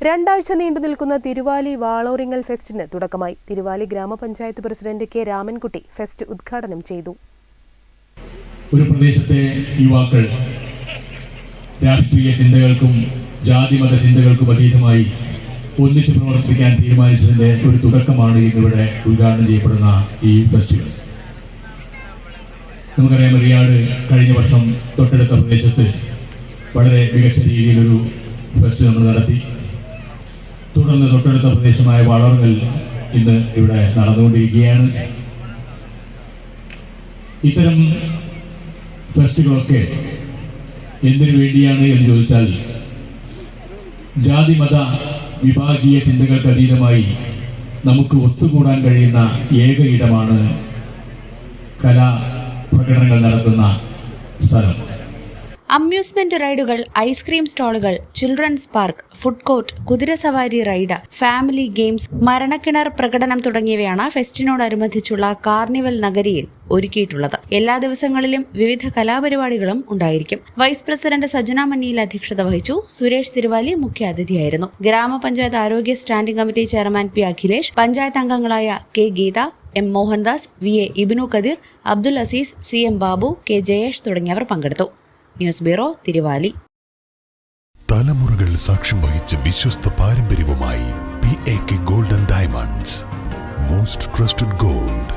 രണ്ടാഴ്ച നീണ്ടു നിൽക്കുന്ന തിരുവാലി വാളോറിങ്ങൽ ഫെസ്റ്റിന് തുടക്കമായി. തിരുവാലി ഗ്രാമപഞ്ചായത്ത് പ്രസിഡന്റ് കെ രാമൻകുട്ടി ഫെസ്റ്റ് ഉദ്ഘാടനം ചെയ്തു. ഒരു പ്രദേശത്തെ യുവാക്കൾ രാഷ്ട്രീയ ചിന്തകൾക്കും ജാതി മത ചിന്തകൾക്കും അതീതമായി ഒന്നിച്ചു പ്രവർത്തിക്കാൻ തീരുമാനിച്ചതിന്റെ ഒരു തുടക്കമാണ് ഇന്നിവിടെ ഉദ്ഘാടനം ചെയ്യപ്പെടുന്ന ഈ ഫെസ്റ്റിവൽ. നമുക്കറിയാം റിയാട് കഴിഞ്ഞ വർഷം തൊട്ടടുത്ത പ്രദേശത്ത് വളരെ മികച്ച രീതിയിലൊരു ഫെസ്റ്റ് നമ്മൾ നടത്തി. തുടർന്ന് തൊട്ടടുത്ത പ്രദേശമായ വളർന്നൽ ഇന്ന് ഇവിടെ നടന്നുകൊണ്ടിരിക്കുകയാണ്. ഇത്തരം ഫെസ്റ്റുകളൊക്കെ എന്തിനു വേണ്ടിയാണ് എന്ന് ചോദിച്ചാൽ ജാതി മത വിഭാഗീയ ചിന്തകൾക്ക് അതീതമായി നമുക്ക് ഒത്തുകൂടാൻ കഴിയുന്ന ഏക ഇടമാണ് കലാ പ്രകടനങ്ങൾ നടത്തുന്ന സ്ഥലം. അമ്യൂസ്മെന്റ് റൈഡുകൾ ഐസ്ക്രീം സ്റ്റാളുകൾ ചിൽഡ്രൻസ് പാർക്ക് ഫുഡ് കോർട്ട് കുതിരസവാരി റൈഡ് ഫാമിലി ഗെയിംസ് മരണക്കിണർ പ്രകടനം തുടങ്ങിയവയാണ് ഫെസ്റ്റിനോടനുബന്ധിച്ചുള്ള കാർണിവൽ നഗരിയിൽ ഒരുക്കിയിട്ടുള്ളത്. എല്ലാ ദിവസങ്ങളിലും വിവിധ കലാപരിപാടികളും ഉണ്ടായിരിക്കും. വൈസ് പ്രസിഡന്റ് സജന മന്നിയിൽ അധ്യക്ഷത വഹിച്ചു സുരേഷ് തിരുവാലി മുഖ്യാതിഥിയായിരുന്നു ഗ്രാമപഞ്ചായത്ത് ആരോഗ്യ standing committee chairman P Akhilesh panchayat അംഗങ്ങളായ K Geetha M Mohandas V A Ibnu Khadeer Abdul Azeez C M Babu K Jayesh തുടങ്ങിയവർ പങ്കെടുത്തു. News bureau Thiruvali. തലമുറകൾ സാക്ഷ്യം വഹിച്ച വിശ്വസ്ത പാരമ്പര്യവുമായി P A K golden diamonds most trusted gold